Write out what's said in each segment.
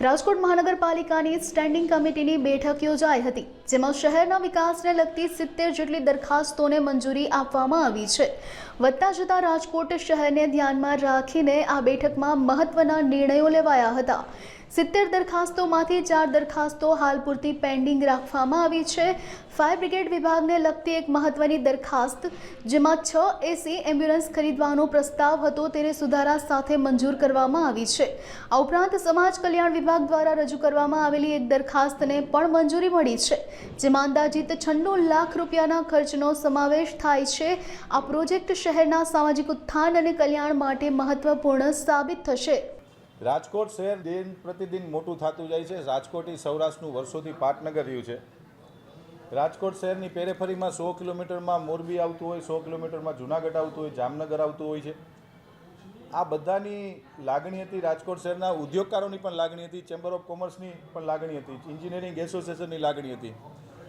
રાજકોટ મહાનગરપાલિકાની સ્ટેન્ડિંગ કમિટીની બેઠક યોજાઈ હતી, જેમાં શહેરના વિકાસને લગતી સિત્તેર જેટલી દરખાસ્તોને મંજૂરી આપવામાં આવી છે. વધતા જતા રાજકોટ શહેરને ધ્યાનમાં રાખીને આ બેઠકમાં મહત્વના નિર્ણયો લેવાયા હતા. સિત્તેર દરખાસ્તોમાંથી ચાર દરખાસ્તો હાલ પૂરતી પેન્ડિંગ રાખવામાં આવી છે. ફાયર બ્રિગેડ વિભાગને લગતી એક મહત્વની દરખાસ્ત, જેમાં છ એસી એમ્બ્યુલન્સ ખરીદવાનો પ્રસ્તાવ હતો તેને સુધારા સાથે મંજૂર કરવામાં આવી છે. આ ઉપરાંત સમાજ કલ્યાણ વિભાગ દ્વારા રજૂ કરવામાં આવેલી એક દરખાસ્તને પણ મંજૂરી મળી છે, જેમાં અંદાજિત છન્નું લાખ રૂપિયાના ખર્ચનો સમાવેશ થાય છે. આ પ્રોજેક્ટ શહેરના સામાજિક ઉત્થાન અને કલ્યાણ માટે મહત્વપૂર્ણ સાબિત થશે. રાજકોટ શહેર દિન પ્રતિદિન મોટું થતું જાય છે. રાજકોટ એ સૌરાષ્ટ્રનું વર્ષોથી પાટનગર રહ્યું છે. રાજકોટ શહેરની પેરેફરીમાં સો કિલોમીટરમાં મોરબી આવતું હોય, સો કિલોમીટરમાં જુનાગઢ આવતું હોય, જામનગર આવતું હોય છે. આ બધાની લાગણી હતી રાજકોટ શહેરના ઉદ્યોગકારોની પણ લાગણી હતી ચેમ્બર ઓફ કોમર્સની પણ લાગણી હતી એન્જિનિયરિંગ એસોસિએશનની લાગણી હતી.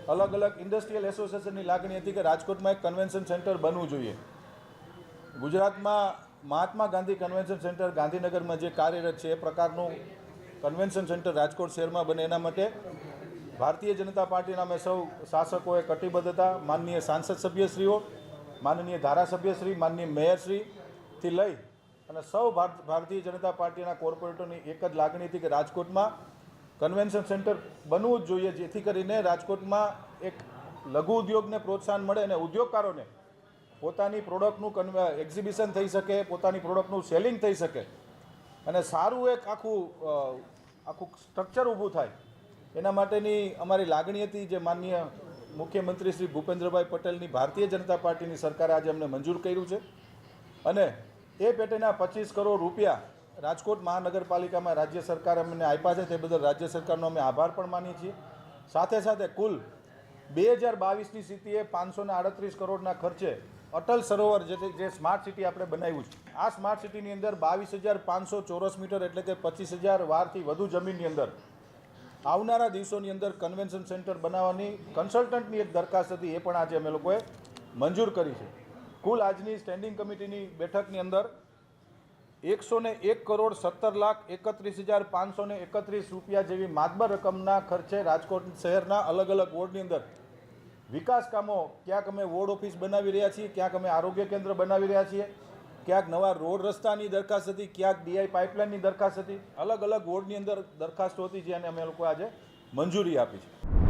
અલગ અલગ ઇન્ડસ્ટ્રીયલ એસોસિએશનની લાગણી હતી કે રાજકોટમાં એક કન્વેન્શન સેન્ટર બનવું જોઈએ. ગુજરાતમાં મહાત્મા ગાંધી કન્વેન્શન સેન્ટર ગાંધીનગરમાં જે કાર્યરત છે, એ પ્રકારનું કન્વેન્શન સેન્ટર રાજકોટ શહેરમાં બને એના માટે ભારતીય જનતા પાર્ટીના અમે સૌ શાસકોએ કટિબદ્ધ હતા માનનીય સાંસદ સભ્યશ્રીઓ, માનનીય ધારાસભ્યશ્રી, માનનીય મેયરશ્રીથી લઈ અને સૌ ભારત ભારતીય જનતા પાર્ટીના કોર્પોરેટરની એક જ લાગણી હતી કે રાજકોટમાં કન્વેન્શન સેન્ટર બનવું જ જોઈએ, જેથી કરીને રાજકોટમાં એક લઘુ ઉદ્યોગને પ્રોત્સાહન મળે અને ઉદ્યોગકારોને પોતાની પ્રોડક્ટનું કન્વ એક્ઝિબિશન થઈ શકે, પોતાની પ્રોડક્ટનું સેલિંગ થઈ શકે. અને સારું એક આખું આખું સ્ટ્રક્ચર ઊભું થાય. એના માટેની અમારી લાગણી હતી જે માનનીય મુખ્યમંત્રી શ્રી ભૂપેન્દ્રભાઈ પટેલની ભારતીય જનતા પાર્ટીની સરકારે આજે અમને મંજૂર કર્યું છે. અને એ પેટેના પચીસ કરોડ રૂપિયા રાજકોટ મહાનગરપાલિકામાં રાજ્ય સરકાર અમને આપ્યા છે. તે બદલ રાજ્ય સરકારનો અમે આભાર પણ માનીએ છીએ. સાથે સાથે કુલ બે હજાર બાવીસની સ્થિતિએ પાંચસો આડત્રીસ કરોડના ખર્ચે અટલ સરોવર જે જે સ્માર્ટ સિટી આપણે બનાવ્યું છે, આ સ્માર્ટ સિટીની અંદર બાવીસ હજાર પાંચસો ચોરસ મીટર એટલે કે પચીસ હજાર વારથી વધુ જમીનની અંદર આવનારા દિવસોની અંદર કન્વેન્શન સેન્ટર બનાવવાની કન્સલ્ટન્ટની એક દરખાસ્ત હતી, એ પણ આજે અમે લોકોએ મંજૂર કરી છે. કુલ આજની સ્ટેન્ડિંગ કમિટીની બેઠકની અંદર એકસો ને એક કરોડ સત્તર લાખ એકત્રીસ હજાર પાંચસો એકત્રીસ રૂપિયા જેવી માતબર રકમના ખર્ચે રાજકોટ શહેરના અલગ અલગ વોર્ડની અંદર વિકાસ કામો, ક્યાંક અમે વોર્ડ ઓફિસ બનાવી રહ્યા છીએ, ક્યાંક અમે આરોગ્ય કેન્દ્ર બનાવી રહ્યા છીએ, ક્યાંક નવા રોડ રસ્તાની દરખાસ્ત હતી, ક્યાંક ડીઆઈ પાઇપલાઇનની દરખાસ્ત હતી. અલગ અલગ વોર્ડની અંદર દરખાસ્તો હતી, જેને અમે લોકો આજે મંજૂરી આપી છે.